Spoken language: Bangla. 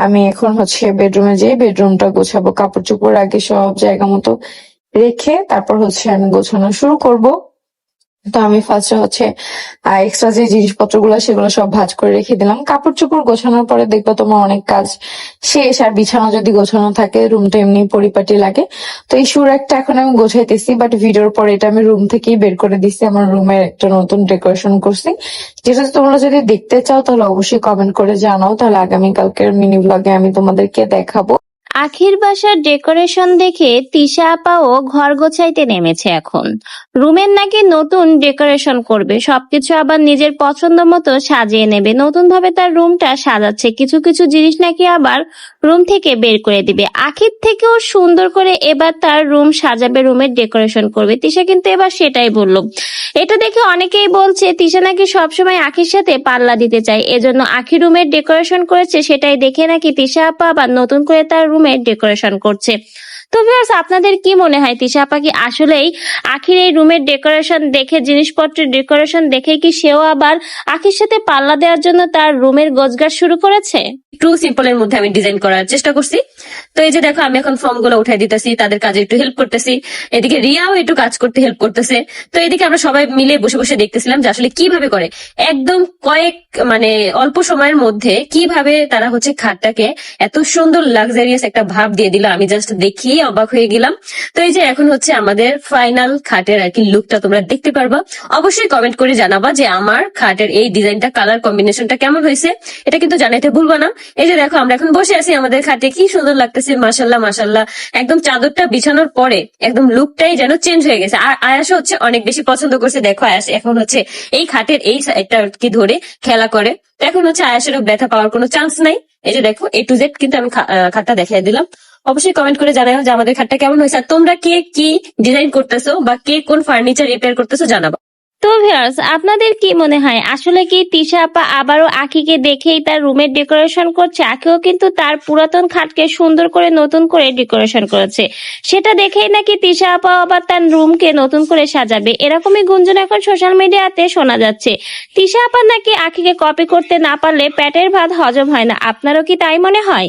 আমি এখন হচ্ছে বেডরুমে যেয়ে বেডরুমটা গোছাবো কাপড় চোপড় আগে সব জায়গা মতো রেখে তারপর হচ্ছে আমি গোছানো শুরু করব। তো আমি ফার্স্টে হচ্ছে এক্সট্রা যে জিনিসপত্রগুলো, সেগুলো সব ভাঁজ করে রেখে দিলাম। কাপড় চোপড় গোছানোর পরে দেখব তোমার অনেক কাজ শেষ, আর বিছানা যদি গোছানো থাকে রুমটা এমনি পরিপাটি লাগে। তো এই সুর একটা এখন আমি গোছাইতেছি বাট ভিডিওর পরে এটা আমি রুম থেকেই বের করে দিছি। আমার রুমের একটা নতুন ডেকোরেশন করছি। যেটা তোমরা যদি দেখতে চাও, তাহলে অবশ্যই কমেন্ট করে জানাও। তাহলে আগামীকালকের মিনি ব্লগে আমি তোমাদেরকে দেখাবো। আখির বাসার ডেকোরেশন দেখে তিশা আপাও ঘর গোছাইতে নেমেছে এখন। রুমের নাকি নতুন ডেকোরেশন করবে, সবকিছু আবার নিজের পছন্দ মতো সাজিয়ে নেবে। নতুন ভাবে তার রুমটা সাজাচ্ছে। কিছু কিছু জিনিস নাকি আবার রুম থেকে বের করে দিবে। আখির থেকেও সুন্দর করে এবার তার রুম সাজাবে, রুমের ডেকোরেশন করবে। তিশা কিন্তু এবার সেটাই বলল। এটা দেখে অনেকেই বলছে, তিশা নাকি সবসময় আখির সাথে পাল্লা দিতে চায়। এজন্য আখি রুমের ডেকোরেশন করেছে, সেটাই দেখে নাকি তিশা আপা আবার নতুন করে তার রুমের ডেকোরেশন করছে। তো ভিউয়ার্স আপনাদের কি মনে হয়? তিশা আপা কি আসলেই আখির এই রুমের ডেকোরেশন দেখে, জিনিসপত্রের ডেকোরেশন দেখে কি সেও আবার আখির সাথে পাল্লা দেওয়ার জন্য তার রুমের গোছগাছ শুরু করেছে? একটু সিম্পল এর মধ্যে আমি ডিজাইন করার চেষ্টা করছি। তো এই যে দেখো, আমি এখন ফর্মগুলো উঠাই দিতেছি, তাদের কাজে একটু হেল্প করতেছি। এদিকে রিয়াও একটু কাজ করতে হেল্প করতেছে। তো এদিকে আমরা সবাই মিলে বসে বসে দেখতেছিলাম যে আসলে কীভাবে করে। একদম কয়েক মানে অল্প সময়ের মধ্যে কীভাবে তারা হচ্ছে খাটটাকে এত সুন্দর লাক্সারিয়াস একটা ভাব দিয়ে দিল। আমি জাস্ট দেখিয়ে অবাক হয়ে গেলাম। তো এই যে এখন হচ্ছে আমাদের ফাইনাল খাটের আর কি লুকটা তোমরা দেখতে পারবা। অবশ্যই কমেন্ট করে জানাবা যে আমার খাটের এই ডিজাইনটা কালার কম্বিনেশনটা কেমন হয়েছে। এটা কিন্তু জানাইতে ভুলবা না। এই যে দেখো আমরা এখন বসে আছি আমাদের খাটে। কি সুন্দর লাগতেছে মাসাল্লাহ মাসাল্লাহ একদম চাদরটা বিছানোর পরে একদম লুকটাই যেন চেঞ্জ হয়ে গেছে। আর আয়াসও হচ্ছে অনেক বেশি পছন্দ করছে। দেখো আয়াস এখন হচ্ছে এই খাটের এই সাইডটা কি ধরে খেলা করে। এখন হচ্ছে আয়াসেরও ব্যথা পাওয়ার কোনো চান্স নাই। এই যে দেখো এ টু জেড কিন্তু আমি খা- আহ, খাটটা দেখিয়ে দিলাম। অবশ্যই কমেন্ট করে জানাও যে আমাদের খাটটা কেমন হয়েছে। আর তোমরা কে কি ডিজাইন করতেছো বা কে কোন ফার্নিচার রিপেয়ার করতেছো জানাব। তো ভিউয়ার্স আপনাদের কি মনে হয়? আসলে কি তিশা আপা আবারও আখিকে দেখেই তার রুমের ডেকোরেশন করছে? আখিও কিন্তু তার পুরাতন খাটকে সুন্দর করে নতুন করে ডেকোরেশন করেছে। সেটা দেখেই নাকি তিশা আপা আবার তার রুমকে নতুন করে সাজাবে। এরকমই গুঞ্জন এখন সোশ্যাল মিডিয়াতে শোনা যাচ্ছে। তিশা আপা নাকি আখিকে কপি করতে না পারলে পেটের ভাত হজম হয় না। আপনারও কি তাই মনে হয়?